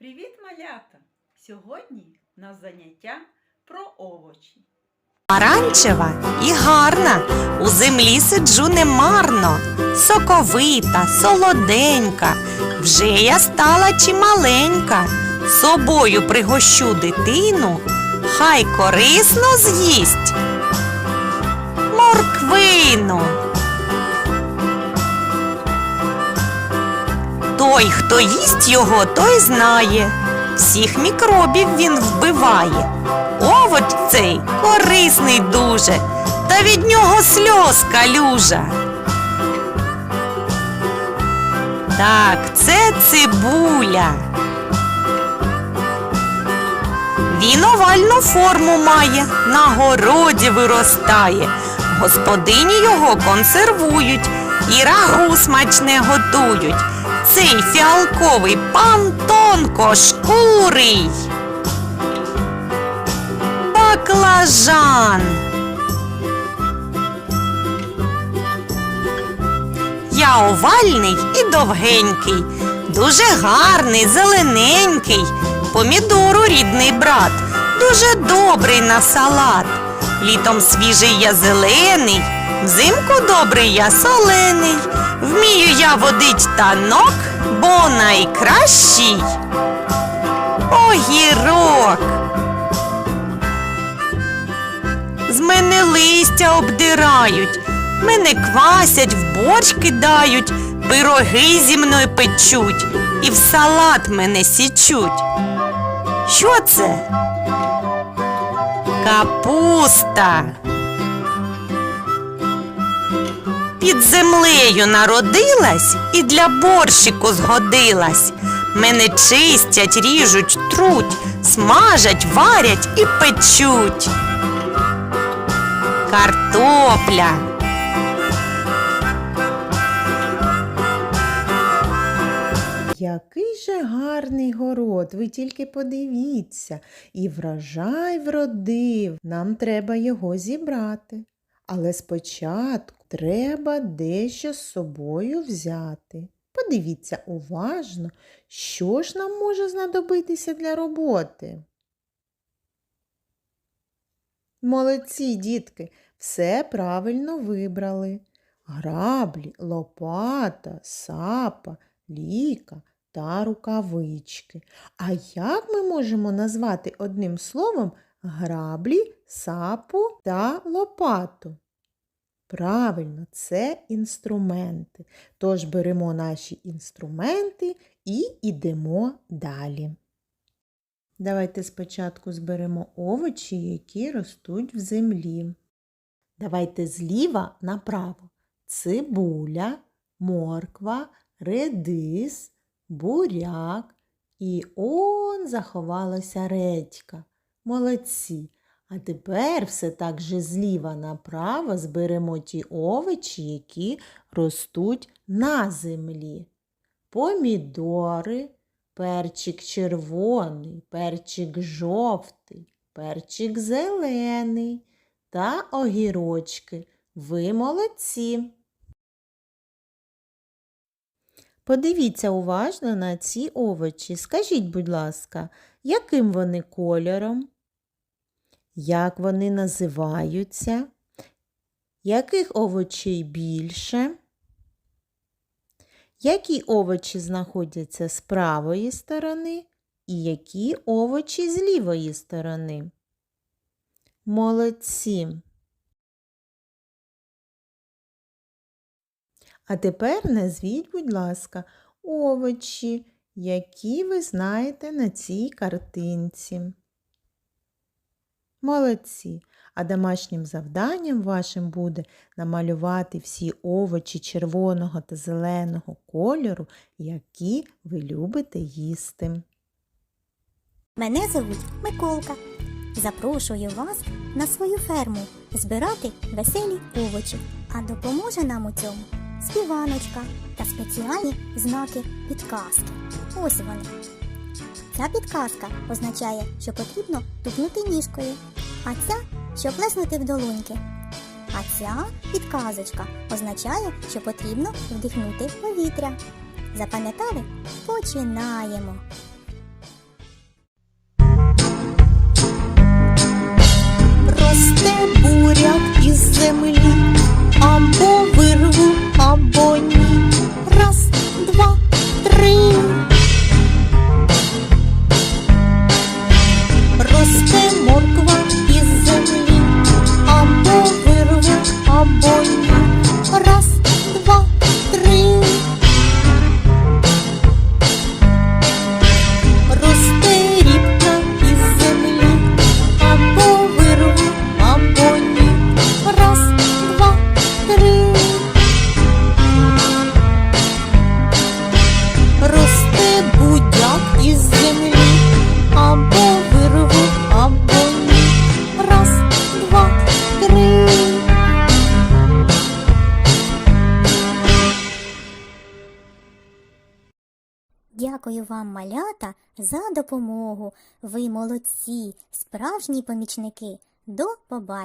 Привіт, малята! Сьогодні у нас заняття про овочі. Помаранчева і гарна, у землі сиджу немарно, соковита, солоденька, вже я стала чималенька, собою пригощу дитину, хай корисно з'їсть. Морквину. Той, хто їсть його, той знає, всіх мікробів він вбиває. Овоч цей корисний дуже, та від нього сльоз калюжа. Так, це цибуля. Він овальну форму має, на городі виростає. Господині його консервують і рагу смачне готують. Цей фіалковий пан тонко шкурий. Баклажан. Я овальний і довгенький, дуже гарний, зелененький, помідору рідний брат, дуже добрий на салат. Літом свіжий я зелений, взимку добрий я солений. Вмію я водить танок, бо найкращий огірок. З мене листя обдирають, мене квасять, в борщ кидають, пироги зі мною печуть і в салат мене січуть. Що це? Капуста. Під землею народилась і для борщику згодилась. Мене чистять, ріжуть, труть, смажать, варять і печуть. Картопля. Який же гарний город, ви тільки подивіться, і врожай вродив, нам треба його зібрати. Але спочатку треба дещо з собою взяти. Подивіться уважно, що ж нам може знадобитися для роботи. Молодці, дітки, все правильно вибрали. Граблі, лопата, сапа, ліка та рукавички. А як ми можемо назвати одним словом граблі, сапу та лопату? Правильно, це інструменти. Тож беремо наші інструменти і йдемо далі. Давайте спочатку зберемо овочі, які ростуть в землі. Давайте зліва направо. Цибуля, морква, редис, буряк і он заховалася редька. Молодці. А тепер все так же зліва направо зберемо ті овочі, які ростуть на землі. Помідори, перчик червоний, перчик жовтий, перчик зелений та огірочки. Ви молодці. Подивіться уважно на ці овочі. Скажіть, будь ласка, яким вони кольором? Як вони називаються? Яких овочей більше? Які овочі знаходяться з правої сторони і які овочі з лівої сторони? Молодці. А тепер назвіть, будь ласка, овочі, які ви знаєте на цій картинці. Молодці. А домашнім завданням вашим буде намалювати всі овочі червоного та зеленого кольору, які ви любите їсти. Мене звуть Миколка. Запрошую вас на свою ферму збирати веселі овочі, а допоможе нам у цьому співаночка та спеціальні знаки підказки. Ось вони. Ця підказка означає, що потрібно тупнути ніжкою, а ця, що плеснути в долоньки. А ця підказочка означає, що потрібно вдихнути повітря. Запам'ятали? Починаємо! Росте буряк із землі. Дякую вам, малята, за допомогу. Ви молодці, справжні помічники. До побачення!